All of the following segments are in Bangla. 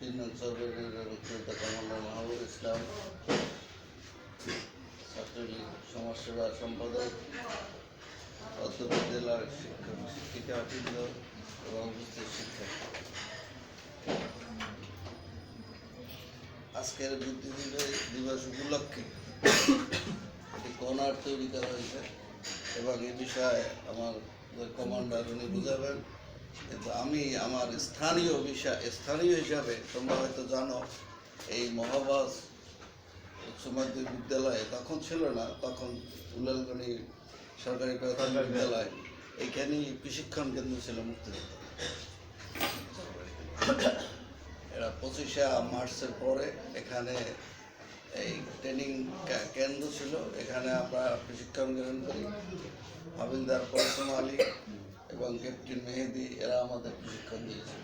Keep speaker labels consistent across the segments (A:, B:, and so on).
A: তিন নং সরকারের মুক্তিযোদ্ধা কমান্ডার ইসলাম ছাত্রলীগ সমাজসেবা সম্পাদক অধ্যক্ষ জেলার শিক্ষক শিক্ষিকাবৃন্দ এবং উপস্থিত শিক্ষক আজকের বুদ্ধিজীবী দিবস উপলক্ষে একটি কর্নার তৈরি করা হয়েছে এবং এ বিষয়ে আমার কমান্ডার উনি বুঝাবেন। কিন্তু আমি আমার স্থানীয় বিষয় স্থানীয় হিসাবে তোমরা হয়তো জানো এই মহাবাস উচ্চ মাধ্যমিক বিদ্যালয়ে তখন ছিল না তখন উলালগনি সরকারি প্রাথমিক বিদ্যালয় এইখানেই প্রশিক্ষণ কেন্দ্র ছিল মুক্তিযোদ্ধা। এরা পঁচিশে মার্চের পরে এখানে এই ট্রেনিং কেন্দ্র ছিল, এখানে আমরা প্রশিক্ষণ গ্রহণ করি। হাবিলদার পরিসম আলী এবং ক্যাপ্টেন মেহেদি, এরা আমাদের প্রশিক্ষণ দিয়েছিল।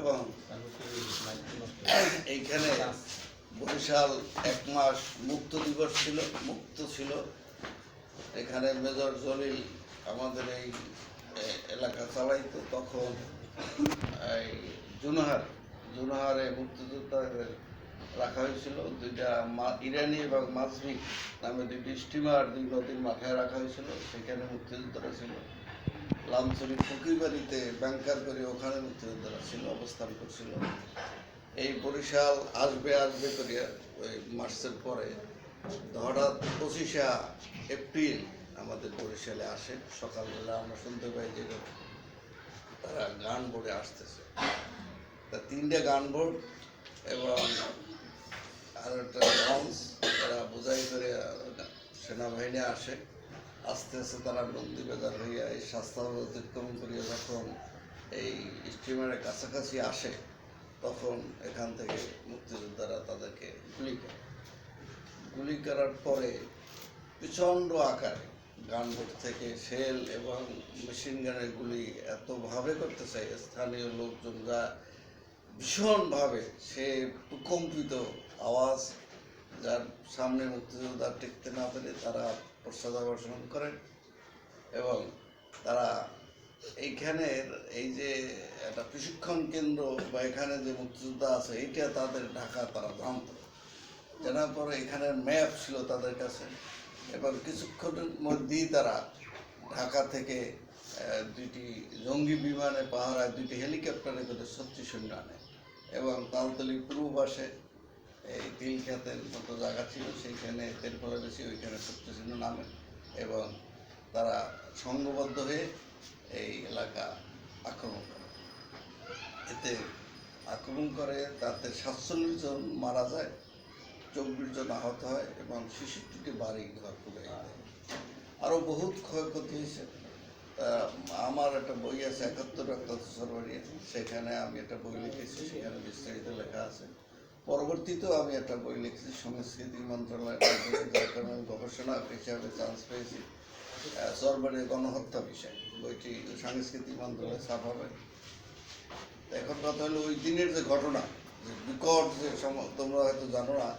A: এবং এইখানে বরিশাল এক মাস মুক্ত দিবস ছিল, মুক্ত ছিল। এখানে মেজর জলিল আমাদের এই এলাকা চালাইতো। তখন এই জুনহার, জুনহারে মুক্তিযোদ্ধাদের রাখা হয়েছিল। দুইটা ইরানি এবং মাজমি নামে দুইটি স্টিমার দুই নদীর মাথায় রাখা হয়েছিল, সেখানে মুক্তিযোদ্ধারা ছিল। লামচুরি ফকিরবাড়িতে ব্যাংকার করে ওখানে মুক্তিযোদ্ধারা ছিল, অবস্থান করছিল। এই বরিশাল আসবে আসবে করে ওই মার্চের পরে হঠাৎ পঁচিশে এপ্রিল আমাদের বরিশালে আসে। সকালবেলা আমরা শুনতে পাই যে তারা গান বোর্ডে আসতেছে। তা তিনটে গান বোর্ড এবং আর একটা লঞ্চ তারা বোঝাই করে সেনাবাহিনী আসে। আস্তে আস্তে তারা নন্দী বেজার হইয়া এই শাস্তা অতিক্রম করিয়া যখন এই স্টিমারের কাছাকাছি আসে, তখন এখান থেকে মুক্তিযোদ্ধারা তাদেরকে গুলি করে। গুলি করার পরে প্রচণ্ড আকারে গানবোট থেকে শেল এবং মেশিন গানের গুলি এতভাবে করতে চাই স্থানীয় লোকজন যা ভীষণভাবে সে প্রকম্পিত আওয়াজ, যার সামনে মুক্তিযোদ্ধা টিকতে না পেরে তারা পশ্চাদাবর্ষণ করেন এবং তারা এইখানের এই যে একটা প্রশিক্ষণ কেন্দ্র বা এখানে যে মুক্তিযোদ্ধা আছে, এইটা তাদের ঢাকা তারা জানত জানার পরে এখানের ম্যাপ ছিল তাদের কাছে। এবং কিছুক্ষণের মধ্যেই তারা ঢাকা থেকে দুইটি জঙ্গি বিমানে পাহারায় দুইটি হেলিকপ্টারে করে ছত্রিশ সৈন্য আনে এবং তালতলি পূর্ব পাশে এই তিল খাতের মতো জায়গা ছিল, সেইখানে তেরফলা বেশি, ওইখানে সৈন্য নামে। এবং তারা সংঘবদ্ধ হয়ে এই এলাকা আক্রমণ করে। এতে আক্রমণ করে, তাতে সাতচল্লিশ জন মারা যায়, চব্বিশ জন আহত হয়, এবং ছেষট্টিটি বাড়ি ঘর যায় আরও বহুত ক্ষয়ক্ষতি হয়েছে। আমার একটা বই আছে একাত্তর একাত্তর সরবারি সেখানে আমি একটা বই লিখেছি, সেখানে বিস্তারিত লেখা আছে। পরবর্তীতেও আমি একটা বই লিখেছি সংস্কৃতি মন্ত্রণালয়ের গবেষণা হিসাবে চান্স পেয়েছি। সরবারের গণহত্যা বিষয়। বইটি সাংস্কৃতিক মন্ত্রণালয়ে ছাপা হবে। এখন কথা হলো, ওই দিনের যে ঘটনা, যে বিকট যে তোমরা হয়তো জানো না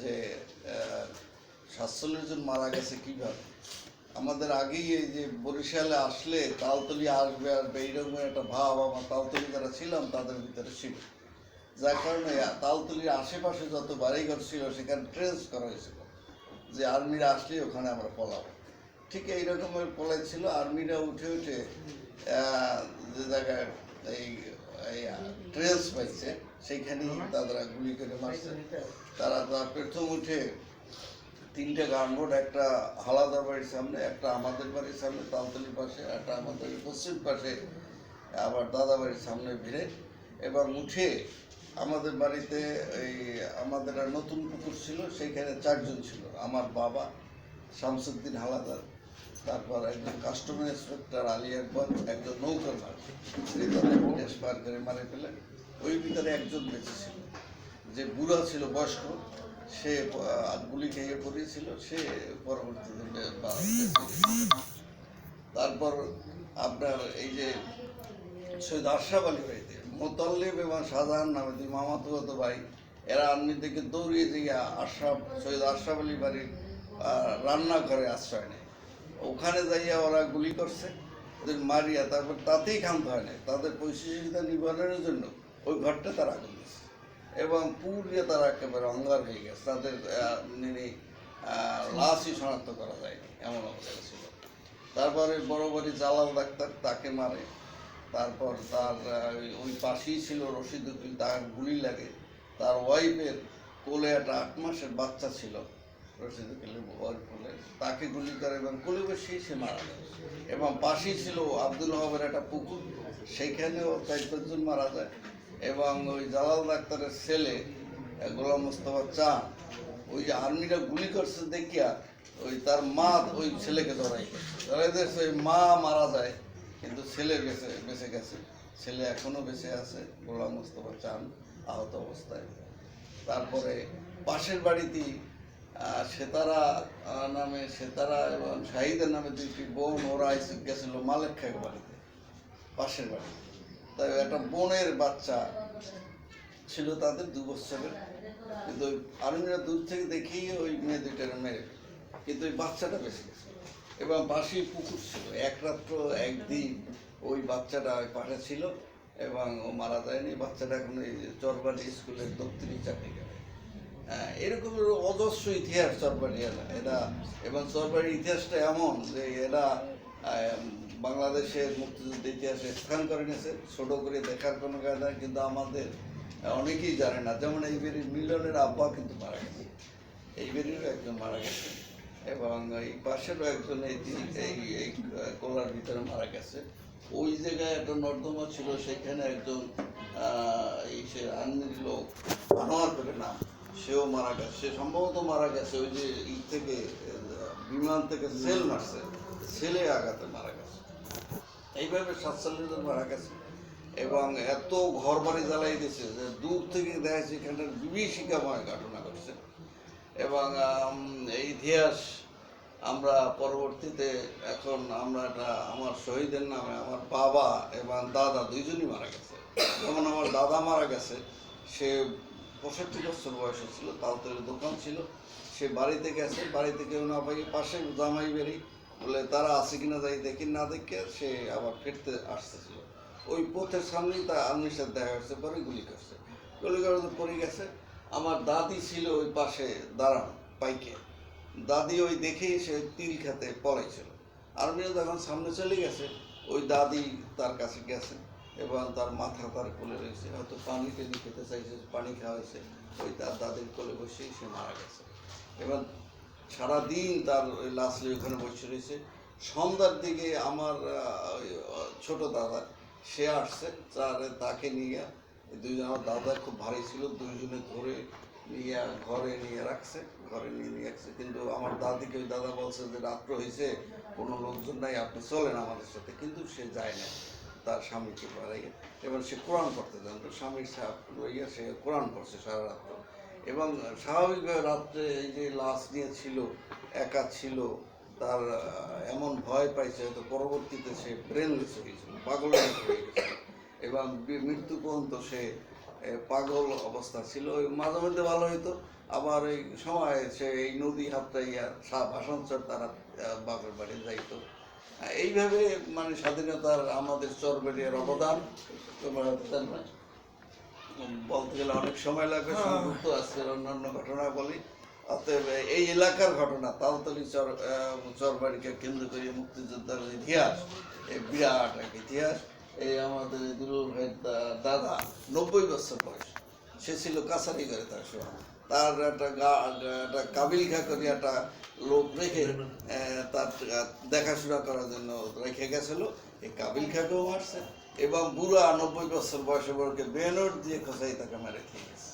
A: যে সাতচল্লিশ জন মারা গেছে কীভাবে? আমাদের আগেই এই যে বরিশালে আসলে তালতলি আসবে আসবে এইরকম একটা ভাব, আমার তালতলি যারা ছিলাম, তাদের ভিতরে ছিল। যার কারণে তালতলির আশেপাশে যত বাড়িঘর ছিল, সেখানে ট্রেস করা হয়েছিল যে আর্মিরা আসলে ওখানে আমরা পলাবো। ঠিক এইরকমের পলাই ছিল আর্মিরা উঠে উঠে যে জায়গায় এই এই ট্রেস পাইছে, সেইখানেই তারা গুলি করে মারছে। তারা তার প্রথম উঠে তিনটে গানবোর্ড একটা হালাদার বাড়ির সামনে, একটা আমাদের বাড়ির সামনে, তালতলির পাশে, একটা আমাদের পশ্চিম পাশে, আবার দাদা বাড়ির সামনে ভিড়ে, এবং উঠে আমাদের বাড়িতে এই আমাদের নতুন পুকুর ছিল, সেইখানে চারজন ছিল আমার বাবা, শামসুদ্দিন হালাদার, তারপর একজন কাস্টমার ইন্সপেক্টর আলী আকবর, একজন নৌকার মালিক সে পার মারে ফেলে ওই ভিতরে একজন বেঁচে ছিল যে বুড়া ছিল, বয়স্ক, সে গুলি খেয়ে পড়েছিল, সে পরবর্তীতে। তারপর আপনার এই যে সৈয়দ আশরাফ আলী বাড়িতে মোতাল্লিব এবং শাহজাহান নামে দুই মামাতো হতো ভাই, এরা আর্মি থেকে দৌড়িয়ে দিয়ে আশরাফ, সৈয়দ আশরাফ আলী বাড়ির রান্নাঘরে আশ্রয় নেয়। ওখানে যাইয়া ওরা গুলি করছে, ওদের মারিয়া, তারপর তাতেই ক্ষান্ত হয় না তাদের পরিস্থিতিটা নিবারণের জন্য ওই ঘরটা তারা আগুন দিয়েছে। এবং পুড়িয়ে তারা একেবারে অঙ্গার হয়ে গেছে। তাদের লাশই শনাক্ত করা যায়নি, এমন অবস্থা ছিল। তারপরে বড় বড়ি জালাল ডাক্তার তাকে মারে। তারপর তার ওই- পাশেই ছিল রশিদ উকিল তার গুলি লাগে। তার ওয়াইফের কোলে একটা আট মাসের বাচ্চা ছিল, রশিদ উকিলের ওয়াইফ কোলে। তাকে গুলি করে এবং কোলে বসেই সে মারা যায়। এবং পাশেই ছিল আব্দুল হবের একটা পুকুর সেইখানেও চার পাঁচজন মারা যায়। এবং ওই জালাল ডাক্তারের ছেলে, গোলাম মোস্তফা চান, ওই যে আর্মিরা গুলি করছে দেখিয়া, ওই তার মা ওই ছেলেকে ধরাই ধরাই দিয়েছে ওই মা মারা যায়। কিন্তু ছেলে বেঁচে বেঁচে গেছে। ছেলে এখনও বেঁচে আছে, গোলাম মোস্তফা চান, আহত অবস্থায়। তারপরে পাশের বাড়িতেই সেতারা নামে সেতারা এবং শাহিদের নামে দুইটি বোন, ওরা গেছিল মালেক খাক বাড়িতে, পাশের বাড়ি তাই একটা বোনের বাচ্চা ছিল তাদের দু বছরের। কিন্তু আর্মিরা দূর থেকে দেখেই ওই মেয়ে দুইটার ফেলে। কিন্তু ওই বাচ্চাটা বেঁচে গেছে। এবং পাশেই পুকুর ছিল। এক রাত্র একদিন ওই বাচ্চাটা পাশে ছিল এবং ও মারা যায়নি। বাচ্চাটা এখন এই চরবাড়ি স্কুলের দপ্তরি চাকরি করে। হ্যাঁ, এরকম অজস্র ইতিহাস চরবাড়ি এরা। এবং চরবানির ইতিহাসটা এমন যে এরা বাংলাদেশের মুক্তিযুদ্ধ ইতিহাসে স্থান করে নিয়েছে। ছোট করে দেখার কোনো কায়দা কিন্তু আমাদের অনেকেই জানে না। যেমন এই বেরির মিলনের আব্বা কিন্তু মারা গেছে। এই বেরিরও একজন মারা গেছে। এবং এই পাশেরও একজন এই এই কোলার ভিতরে মারা গেছে। ওই জায়গায় একটা নর্দমা ছিল, সেখানে একজন এই সে আর্মির লোক আনোয়ার করে নাম সেও মারা গেছে। সে সম্ভবত মারা গেছে ওই যে ই থেকে, বিমান থেকে সেল মারছে, সেলে আঘাতে মারা গেছে। এইভাবে সাতচল্লিশ জন মারা গেছে। এবং এত ঘর বাড়ি জ্বালাই দিয়েছে যে দূর থেকে দেখা এখানে বিভীষিকাময় ঘটনা ঘটছে। এবং ইতিহাস আমরা পরবর্তীতে এখন আমরা একটা, আমার শহীদের নামে আমার বাবা এবং দাদা দুইজনই মারা গেছে। যেমন আমার দাদা মারা গেছে, সে পঁয়ষট্টি বছর বয়সে ছিল, তালতলের দোকান ছিল। সে বাড়িতে গেছে, বাড়িতে কেউ না পাই পাশে জামাই বেরি বলে তারা আছে কিনা যাই দেখি, না দেখে সে আবার ফিরতে আসতেছিল। ওই পথের সামনেই তার আর্মির সাথে দেখা হচ্ছে পরে গুলি করছে। গুলি করে পড়ে গেছে আমার দাদি ছিল ওই পাশে দাঁড়ানো পাইকে দাদি ওই দেখেই সে তিল খেতে পড়াইছিল আর্মিরা যখন সামনে চলে গেছে, ওই দাদি তার কাছে গেছে এবং তার মাথা তার কোলে রয়েছে। হয়তো পানি টেনি খেতে চাইছে, পানি খাওয়া হয়েছে। ওই তার দাদির কোলে বসেই সে মারা গেছে। এবার সারাদিন তার ওই লাশলি ওখানে বসে রয়েছে। সন্ধ্যার দিকে আমার ছোট দাদা, সে আসছে, তার তাকে নিয়ে দুইজন আমার দাদা খুব ভারী ছিল, দুইজনে ধরে নিয়ে, ঘরে নিয়ে রাখছে, ঘরে নিয়ে নিয়ে রাখছে। কিন্তু আমার দাদিকে ওই দাদা বলছে যে, রাত্র হয়েছে কোনো লোকজন নাই, আপনি চলেন আমাদের সাথে। কিন্তু সে যায় না, তার স্বামীকে বাড়াইয়ে এবার সে কোরআন পড়তে জানতো স্বামীর সাপ সে কোরআন পড়ছে সারা রাত্র এবং স্বাভাবিকভাবে রাত্রে এই যে লাশ নিয়ে ছিল, একা ছিল, তার এমন ভয় পাইছে, হয়তো পরবর্তীতে সে ব্রেনলেস হয়ে গেছিল পাগলের মতো হয়ে গেছিল এবং মৃত্যু পর্যন্ত সে পাগল অবস্থা ছিল। ওই মাঝে মধ্যে ভালো হইতো। আবার এই সময় সে এই নদী হাতটাইয়া ভাষাঞ্চর তারা বাপের বাড়ি যাইতো। এইভাবে মানে স্বাধীনতার আমাদের চরবেরিয়ার অবদান। তোমরা জান না উম, বলতে গেলে অনেক সময় লাগবে সংযুক্ত আজকের অন্যান্য ঘটনা বলি। অতএব এই এলাকার ঘটনা তালতলি চর চরবাড়িকে কেন্দ্র করে মুক্তিযোদ্ধার ইতিহাস এই বিরাট এক ইতিহাস। এই আমাদের দুরু ভাইয়ের দাদা, নব্বই বছর বয়স। সে ছিল কাছারি করে তার সময় তার একটা গা, একটা কাবিল খা করে একটা লোক রেখে তার দেখাশোনা করার জন্য রেখে গেছিল। এই কাবিল খাকেও মারছে এবং বুড়া নব্বই বছর বয়সে বড়কে বেনর দিয়ে খসাই তাকে মেরে খেয়ে গেছে।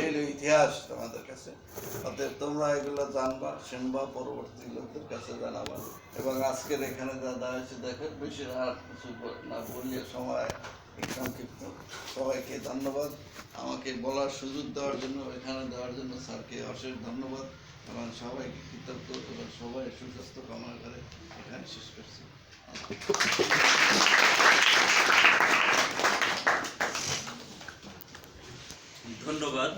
A: এই ইতিহাস তোমাদের কাছে। অতএব তোমরা এগুলো জানবা, শুনবা, পরবর্তী লোকদের কাছে জানাবা। এবং আজকের এখানে যা দেওয়া হয়েছে বেশি আর কিছু না বললে সময় সংক্ষিপ্ত। সবাইকে ধন্যবাদ। আমাকে বলার সুযোগ দেওয়ার জন্য, এখানে দেওয়ার জন্য স্যারকে অশেষ ধন্যবাদ। এবং সবাইকে কৃতজ্ঞ এবং সবাই সুস্বাস্থ্য কামনা করে এখানে শেষ করছি।
B: ধন্যবাদ।